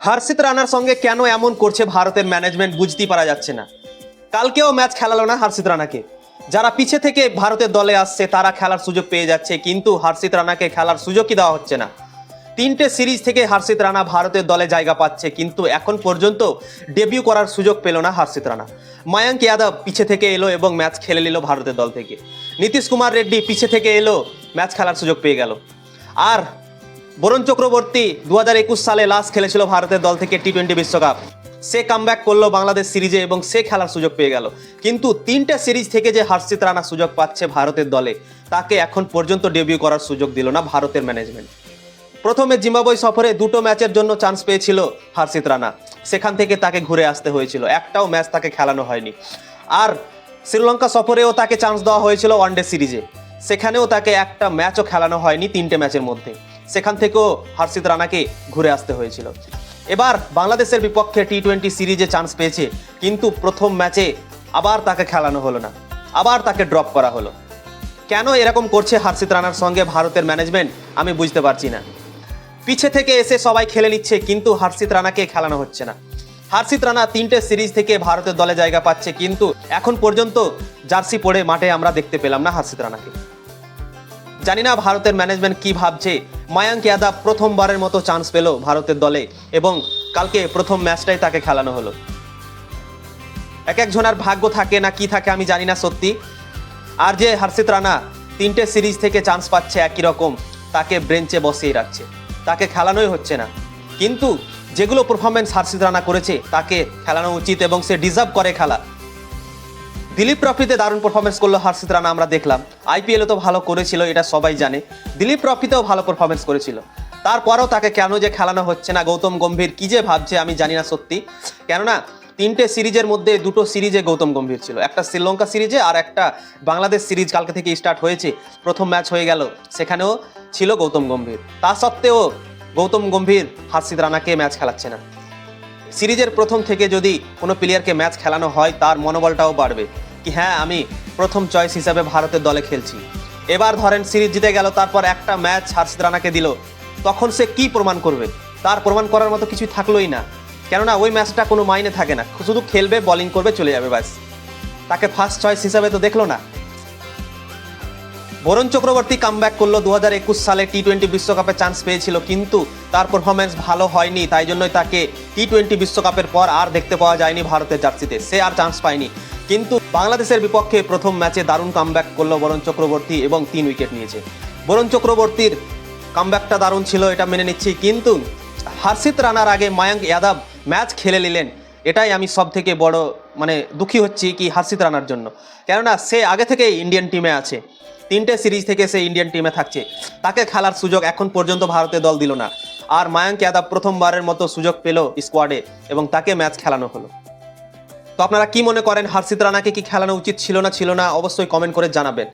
হর্ষিত রানার সঙ্গে কেন এমন করছে ভারতের ম্যানেজমেন্ট বুঝতেই পারা যাচ্ছে না। কালকেও ম্যাচ খেলালো না হর্ষিত রানাকে। যারা পিছে থেকে ভারতের দলে আসছে, তারা খেলার সুযোগ পেয়ে যাচ্ছে, কিন্তু হর্ষিত রানাকে খেলার সুযোগই দেওয়া হচ্ছে না। তিনটে সিরিজ থেকে হর্ষিত রানা ভারতের দলে জায়গা পাচ্ছে, কিন্তু এখন পর্যন্ত ডেবিউ করার সুযোগ পেল না হর্ষিত রানা। মায়াঙ্ক যাদব পিছে থেকে এলো এবং ম্যাচ খেলে নিল ভারতের দল থেকে। নীতিশ কুমার রেড্ডি পিছে থেকে এলো, ম্যাচ খেলার সুযোগ পেয়ে গেল। আর বরুণ চক্রবর্তী দু হাজার একুশ সালে লাস্ট খেলেছিল ভারতের দল থেকে টি টোয়েন্টি বিশ্বকাপ। সে কামব্যাক করল বাংলাদেশ সিরিজে এবং সে খেলার সুযোগ পেয়ে গেল। কিন্তু তিনটা সিরিজ থেকে যে হর্ষিত রানা সুযোগ পাচ্ছে ভারতের দলে, তাকে এখন পর্যন্ত ডেবিউ করার সুযোগ দিল না ভারতের ম্যানেজমেন্ট প্রথমে জিম্বাবুয়ে সফরে দুটো ম্যাচের জন্য চান্স পেয়েছিল হর্ষিত রানা। সেখান থেকে তাকে ঘুরে আসতে হয়েছিল। একটাও ম্যাচ তাকে খেলানো হয়নি। আর শ্রীলঙ্কা সফরেও তাকে চান্স দেওয়া হয়েছিল ওয়ানডে সিরিজে। সেখানেও তাকে একটা ম্যাচও খেলানো হয়নি তিনটে ম্যাচের মধ্যে। সেখান থেকেও হর্ষিত রানাকে ঘুরে আসতে হয়েছিল। এবার বাংলাদেশের বিপক্ষে টি টোয়েন্টি সিরিজে চান্স পেয়েছে, কিন্তু প্রথম ম্যাচে আবার তাকে খেলানো হলো না। আবার তাকে ড্রপ করা হলো। কেন এরকম করছে হর্ষিত রানার সঙ্গে ভারতের ম্যানেজমেন্ট, আমি বুঝতে পারছি না। পিছে থেকে এসে সবাই খেলে নিচ্ছে, কিন্তু হর্ষিত রানাকে খেলানো হচ্ছে না। হর্ষিত রানা তিনটে সিরিজ থেকে ভারতের দলে জায়গা পাচ্ছে, কিন্তু এখন পর্যন্ত জার্সি পরে মাঠে আমরা দেখতে পেলাম না হর্ষিত রানাকে। জানি না ভারতের ম্যানেজমেন্ট কি ভাবছে। মায়াঙ্ক যাদব প্রথমবারের মতো চান্স পেল ভারতের দলে এবং কালকে প্রথম ম্যাচটাই তাকে খেলানো হলো। এক একজনের ভাগ্য থাকে না কি থাকে আমি জানি না সত্যি। আর যে হর্ষিত রানা তিনটে সিরিজ থেকে চান্স পাচ্ছে একই রকম, তাকে ব্রেঞ্চে বসিয়ে রাখছে। তাকে খেলানোই হচ্ছে না। কিন্তু যেগুলো পারফরমেন্স হর্ষিত রানা করেছে, তাকে খেলানো উচিত এবং সে ডিজার্ভ করে খেলা। দিলীপ ট্রফিতে দারুণ পারফরমেন্স করল হর্ষিত রানা, আমরা দেখলাম। আইপিএলে তো ভালো করেছিল, এটা সবাই জানে। দিলীপ ট্রফিতেও ভালো পারফরমেন্স করেছিল। তারপরেও তাকে কেন যে খেলানো হচ্ছে না, গৌতম গম্ভীর কি যে ভাবছে আমি জানি না সত্যি। কেননা, তিনটে সিরিজের মধ্যে দুটো সিরিজে গৌতম গম্ভীর ছিল। একটা শ্রীলঙ্কা সিরিজে আর একটা বাংলাদেশ সিরিজ কালকে থেকে স্টার্ট হয়েছে। প্রথম ম্যাচ হয়ে গেল, সেখানেও ছিল গৌতম গম্ভীর। তা সত্ত্বেও গৌতম গম্ভীর হাসিদ রানাকে ম্যাচ খেলাচ্ছে না। সিরিজের প্রথম থেকে যদি কোনো প্লেয়ারকে ম্যাচ খেলানো হয়, তার মনোবলটাও বাড়বে। কি হ্যাঁ আমি প্রথম চয়েস হিসাবে ভারতের দলে খেলছি। এবার ধরেন সিরিজ জিতে গেল, তারপর একটা ম্যাচ হার্ষিদ রানাকে দিল, তখন সে কি প্রমাণ করবে? তার প্রমাণ করার মতো কিছুই থাকলোই না। কেননা ওই ম্যাচটা কোনো মাইনে থাকে না। শুধু খেলবে বোলিং করবে, চলে যাবে, ব্যাস। তাকে ফার্স্ট চয়েস হিসাবে তো দেখল না। বরুণ চক্রবর্তী কামব্যাক করল দু হাজার একুশ সালে টি টোয়েন্টি বিশ্বকাপে চান্স পেয়েছিল, কিন্তু তার পারফরমেন্স ভালো হয়নি, তাই জন্যই তাকে টি টোয়েন্টি বিশ্বকাপের পর আর দেখতে পাওয়া যায়নি ভারতের জার্সিতে। সে আর চান্স পায়নি। কিন্তু বাংলাদেশের বিপক্ষে প্রথম ম্যাচে দারুণ কামব্যাক করল বরুণ চক্রবর্তী এবং তিন উইকেট নিয়েছে। বরুণ চক্রবর্তীর কামব্যাকটা দারুণ ছিল, এটা মেনে নিচ্ছি, কিন্তু হর্ষিত রানার আগে মায়াঙ্ক যাদব ম্যাচ খেলে নিলেন। এটাই আমি সব থেকে বড় মানে দুঃখী হচ্ছি কি হর্ষিত রানার জন্য। কেননা সে আগে থেকেই ইন্ডিয়ান টিমে আছে। তিনটে সিরিজ থেকে সে ইন্ডিয়ান টিমে থাকছে। তাকে খেলার সুযোগ এখন পর্যন্ত ভারতের দল দিল না। আর মায়াঙ্ক যাদব প্রথমবারের মতো সুযোগ পেল স্কোয়াডে এবং তাকে ম্যাচ খেলানো হলো। তো আপনারা কি মনে করেন, হর্ষিত রানাকে কি খেলানো উচিত ছিল না ছিল না? অবশ্যই কমেন্ট করে জানাবেন।